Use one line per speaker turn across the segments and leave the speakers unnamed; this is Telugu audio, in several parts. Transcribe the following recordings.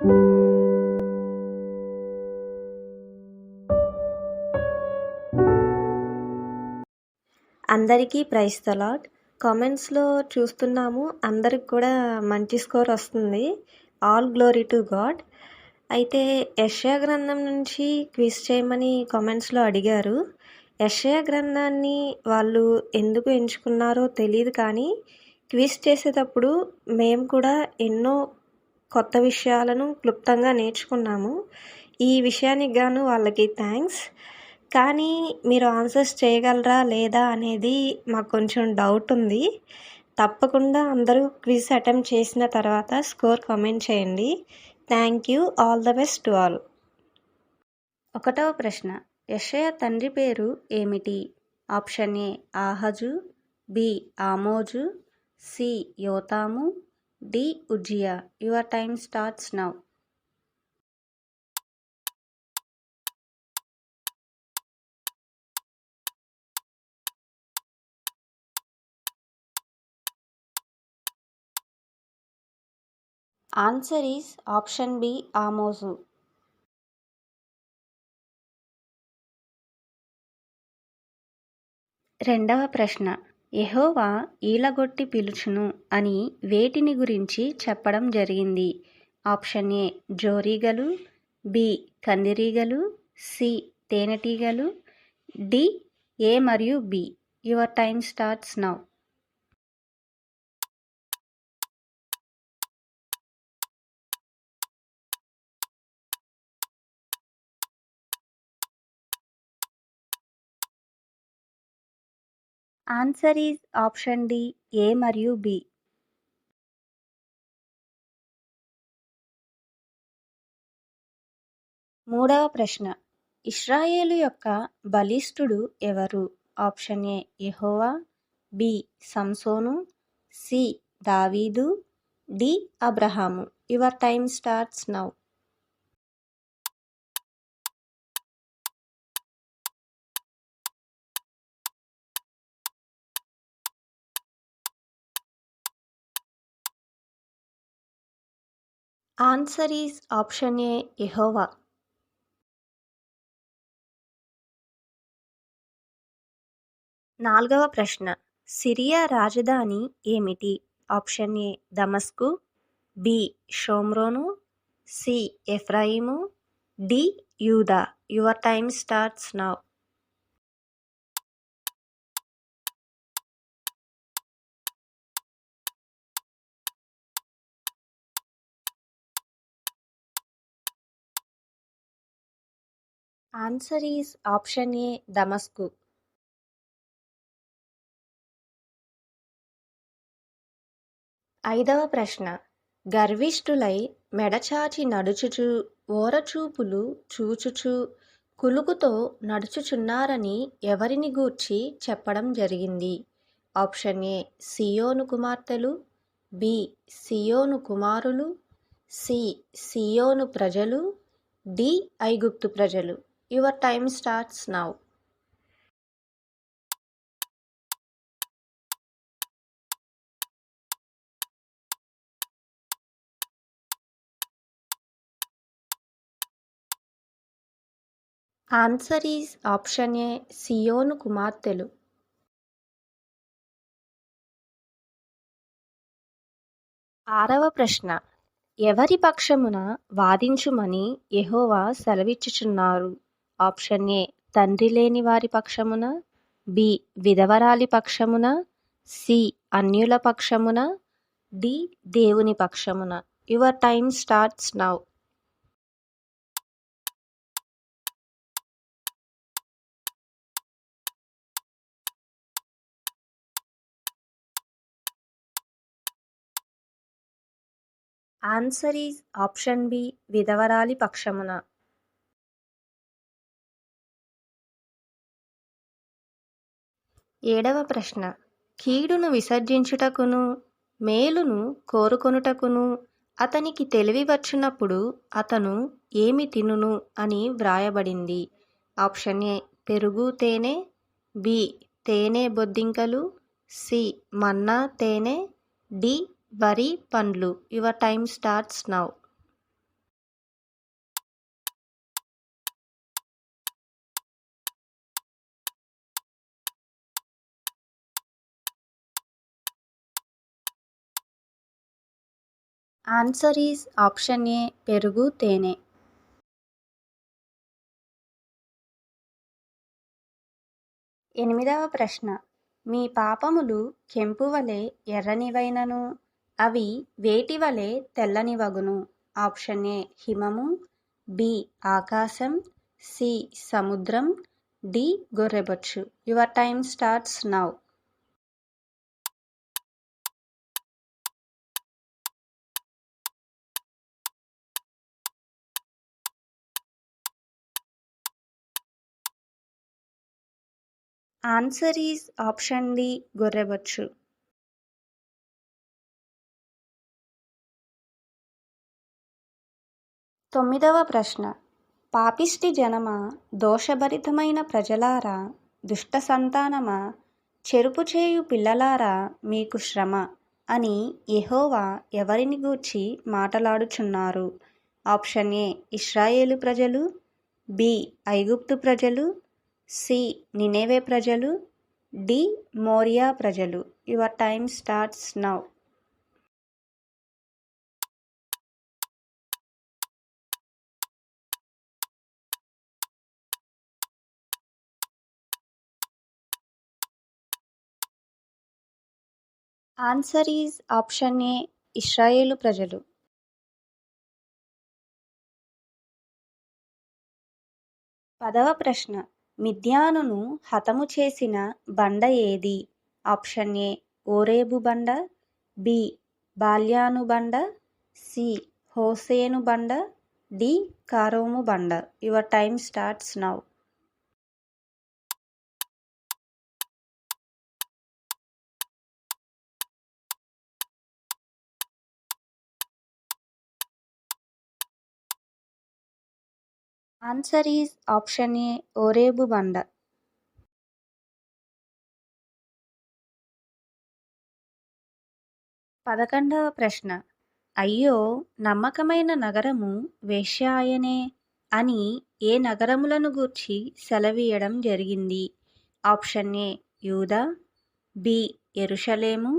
అందరికీ ప్రైస్ ద కామెంట్స్లో చూస్తున్నాము అందరికి కూడా మంచి స్కోర్ వస్తుంది. All glory to God. అయితే యషయా గ్రంథం నుంచి క్విజ్ చేయమని కామెంట్స్లో అడిగారు. యషయా గ్రంథాన్ని వాళ్ళు ఎందుకు ఎంచుకున్నారో తెలియదు కానీ క్విజ్ చేసేటప్పుడు మేము కూడా ఎన్నో కొత్త విషయాలను క్లుప్తంగా నేర్చుకున్నాము. ఈ విషయానికి గాను వాళ్ళకి థ్యాంక్స్ కానీ మీరు ఆన్సర్స్ చేయగలరా లేదా అనేది మాకు కొంచెం డౌట్ ఉంది. తప్పకుండా అందరూ క్విజ్ అటెంప్ట్ చేసిన తర్వాత స్కోర్ కామెంట్ చేయండి. Thank you all the best to all
ఒకటవ ప్రశ్న. యెషయా తండ్రి పేరు ఏమిటి? ఆప్షన్ ఏ ఆహజు బి ఆమోజు సి యోతాము D Uzziah your time starts now. Answer is option B ఆమోజు. రెండవ ప్రశ్న. యహోవా ఈలగొట్టి పిలుచును అని వేటిని గురించి చెప్పడం జరిగింది. ఆప్షన్ ఏ జోరీగలు బి కందిరీగలు సి తేనెటీగలు డి ఏ మరియు B. Your time starts now. Answer is option D A మరియు బి. మూడవ ప్రశ్న. ఇస్రాయేలు యొక్క బలిష్ఠుడు ఎవరు? ఆప్షన్ ఏ యహోవా బి సంసోను సి దావీదు D Abraham. Your time starts now. Answer is option A యెహోవా. నాలుగవ ప్రశ్న. సిరియా రాజధాని ఏమిటి? ఆప్షన్ ఏ దమస్కు. బి షోమ్రోను. సి ఎఫ్రాయిము. డి యూదా. Your time starts now. Answer is option A దమస్కు. ఐదవ ప్రశ్న. గర్విష్ఠులై మెడచాచి నడుచుచు ఓరచూపులు చూచుచు కులుకుతో నడుచుచున్నారని ఎవరిని గూర్చి చెప్పడం జరిగింది? ఆప్షన్ ఏ సియోను కుమార్తెలు బి సియోను కుమారులు సి సియోను ప్రజలు డి ఐగుప్తు ప్రజలు. Your time starts now. Answer is option A సియోను కుమార్తెలు. ఆరవ ప్రశ్న. ఎవరి పక్షమున వాదించుమని యహోవా సెలవిచ్చుచున్నారు? ఆప్షన్ ఏ తండ్రి లేని వారి పక్షమున బి విధవరాలి పక్షమున సి అన్యుల పక్షమున డి దేవుని పక్షమున. Your time starts now. Answer is option B విధవరాలి పక్షమున. ఏడవ ప్రశ్న. కీడును విసర్జించుటకును మేలును కోరుకొనుటకును అతనికి తెలివి వచ్చినప్పుడు అతను ఏమి తినును అని వ్రాయబడింది. ఆప్షన్ ఏ పెరుగు తేనె బి తేనె బొద్దింకలు సి మన్నా తేనె డి వరి పండ్లు. Your time starts now. Answer is option A పెరుగు తేనె. ఎనిమిదవ ప్రశ్న. మీ పాపములు కెంపు వలె ఎర్రనివైనను అవి వేటి వలె తెల్లనివగును? ఆప్షన్ ఏ హిమము బి ఆకాశం సి సముద్రం D గొర్రెబొచ్చు. Your time starts now. Answer is option D గొర్రెబొచ్చు. తొమ్మిదవ ప్రశ్న. పాపిష్టి జనమ దోషభరితమైన ప్రజలారా దుష్ట సంతానమా చెరుపు చేయు పిల్లలారా మీకు శ్రమ అని యహోవా ఎవరిని గూర్చి మాటలాడుచున్నారు? ఆప్షన్ ఏ ఇస్రాయేలు ప్రజలు బి ఐగుప్తు ప్రజలు సి. నినేవే ప్రజలు. డి. మోరియా ప్రజలు. Your time starts now. Answer is option A. ఇస్రాయేలు ప్రజలు. పదవ ప్రశ్న. మిద్యానును హతము చేసిన బండ ఏది? ఆప్షన్ ఏ ఓరేబు బండ బి బాల్యాను బండ సి హోసేను బండ డి కారోము బండ. Your time starts now. Answer is option A Oreb బండ పదకొండవ ప్రశ్న. అయ్యో నమ్మకమైన నగరము వేశ్యాయనే అని ఏ నగరములను గూర్చి సెలవీయడం జరిగింది? ఆప్షన్ ఏ యూదా బి ఎరుషలేము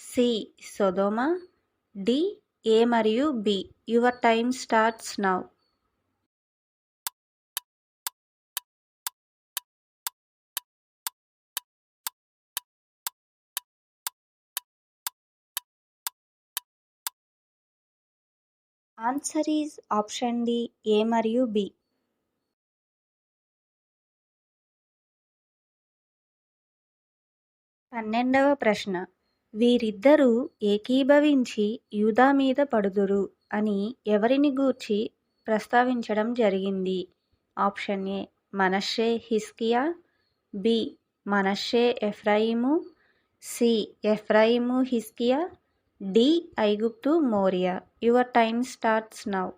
సి సొదోమ డి ఏ మరియు B. Your time starts now answer is option D A మరియు బి. పన్నెండవ ప్రశ్న. వీరిద్దరూ ఏకీభవించి యూదా మీద పడుదురు అని ఎవరిని గూర్చి ప్రస్తావించడం జరిగింది? ఆప్షన్ ఏ మనషే హిస్కియా బి మనషే ఎఫ్రాయిము సి ఎఫ్రాయిము హిస్కియా డి ఐగుప్తు Moriah. Your time starts now.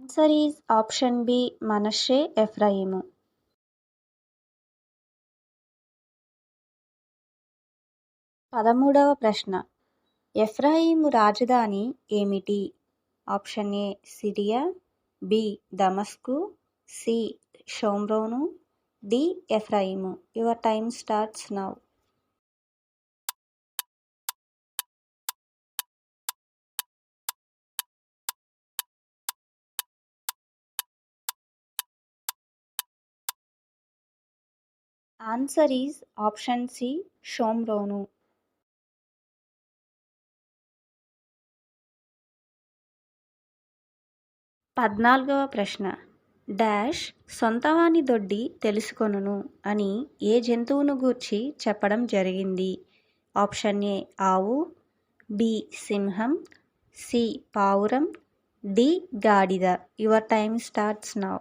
Answer is option B Manasseh ఎఫ్రాయిము పదమూడవ ప్రశ్న. ఎఫ్రాయిము రాజధాని ఏమిటి? ఆప్షన్ ఏ సిరియా బి దమస్కు సి షోమ్రోను D Ephraim. Your time starts now. Answer is option C షోమ్రోను పద్నాలుగవ ప్రశ్న. డాష్ సొంతవాని దొడ్డి తెలుసుకొనును అని ఏ జంతువును గూర్చి చెప్పడం జరిగింది? ఆప్షన్ ఏ ఆవు బి సింహం సి పావురం డి గాడిద. Your time starts now.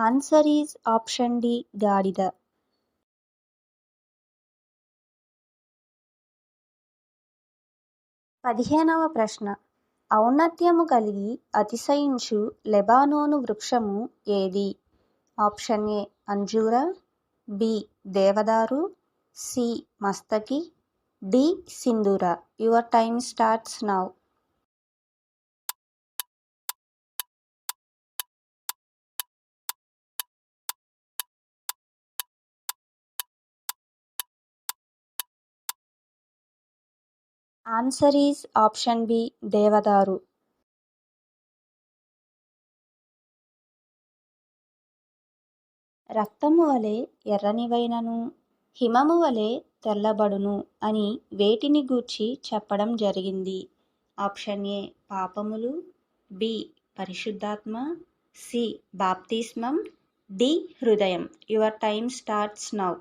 Answer is option D గాడిద. పదిహేనవ ప్రశ్న. ఔన్నత్యము కలిగి అతిశయించు లెబానోను వృక్షము ఏది? ఆప్షన్ ఏ అంజూర బి దేవదారు సి మస్తకి డి సింధూర. Your time starts now. Answer is option B దేవదారు. రక్తము వలె ఎర్రనివైనను హిమము వలె తెల్లబడును అని వేటిని గూర్చి చెప్పడం జరిగింది. ఆప్షన్ ఏ పాపములు బి పరిశుద్ధాత్మ సి బాప్తిస్మం డి హృదయం. Your time starts now.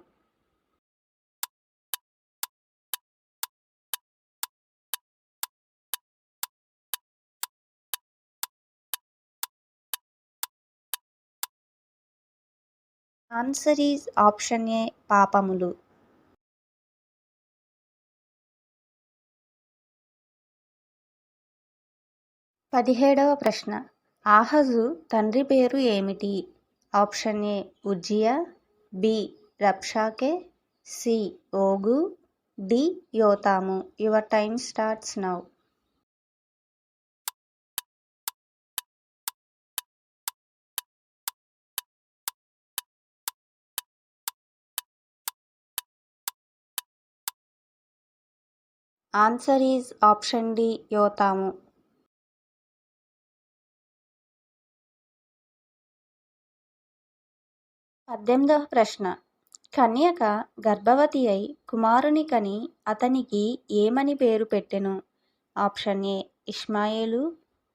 Answer is option A పాపములు. పదిహేడవ ప్రశ్న. ఆహజు తండ్రి పేరు ఏమిటి? ఆప్షన్ ఏ ఉజ్జియా బి రబ్షాకే సి ఓగు D యోతాము. Your time starts now. Answer is option D యోతాము. పద్దెనిమిదవ ప్రశ్న. కన్యక గర్భవతి అయి కుమారుని కని అతనికి ఏమని పేరు పెట్టెను? ఆప్షన్ ఏ ఇష్మాయేలు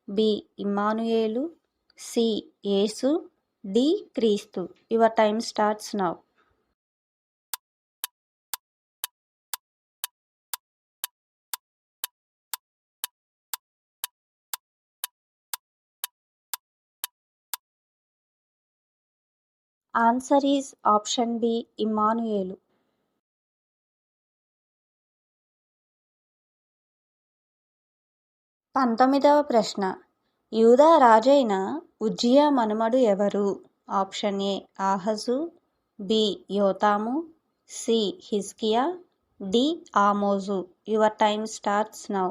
బి ఇమ్మానుయేలు సి యేసు డి క్రీస్తు. Your time starts now. Answer is option B Immanuel. పంతొమ్మిదవ ప్రశ్న. యూదా రాజైన ఉజ్జియా మనుమడు ఎవరు? ఆప్షన్ ఏ ఆహజు బి యోతాము సి హిజ్కియా D Amoz. Your time starts now.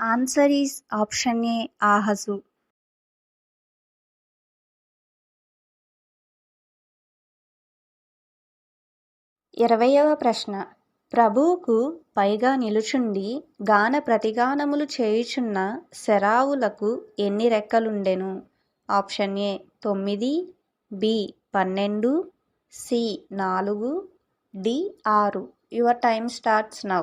Answer is option A ఆహసు ఇరవయవ ప్రశ్న. ప్రభువుకు పైగా నిలుచుండి గాన ప్రతిగానములు చేయుచున్న శరావులకు ఎన్ని రెక్కలుండెను? ఆప్షన్ ఏ తొమ్మిది బి పన్నెండు సి నాలుగు డి ఆరు. Your time starts now.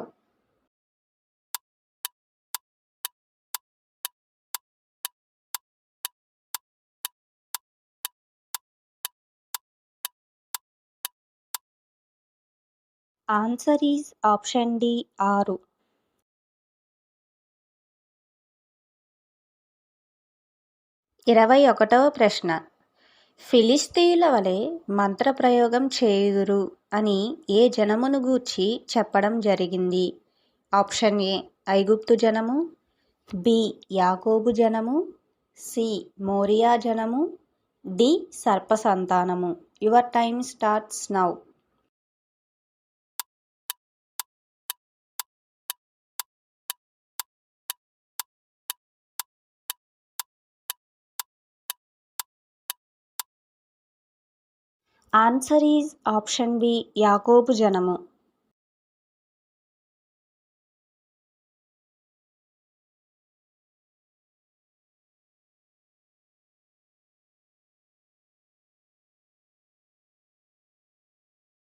Answer is option D ఆరు ఇరవై ఒకటవ ప్రశ్న. ఫిలిస్తీన్ల వలె మంత్రప్రయోగం చేయుదురు అని ఏ జనమును గూర్చి చెప్పడం జరిగింది? ఆప్షన్ ఏ ఐగుప్తు జనము బి యాకోబు జనము సి మోరియా జనము D సర్పసంతానము your time starts now. Answer is option B యాకోబు జనము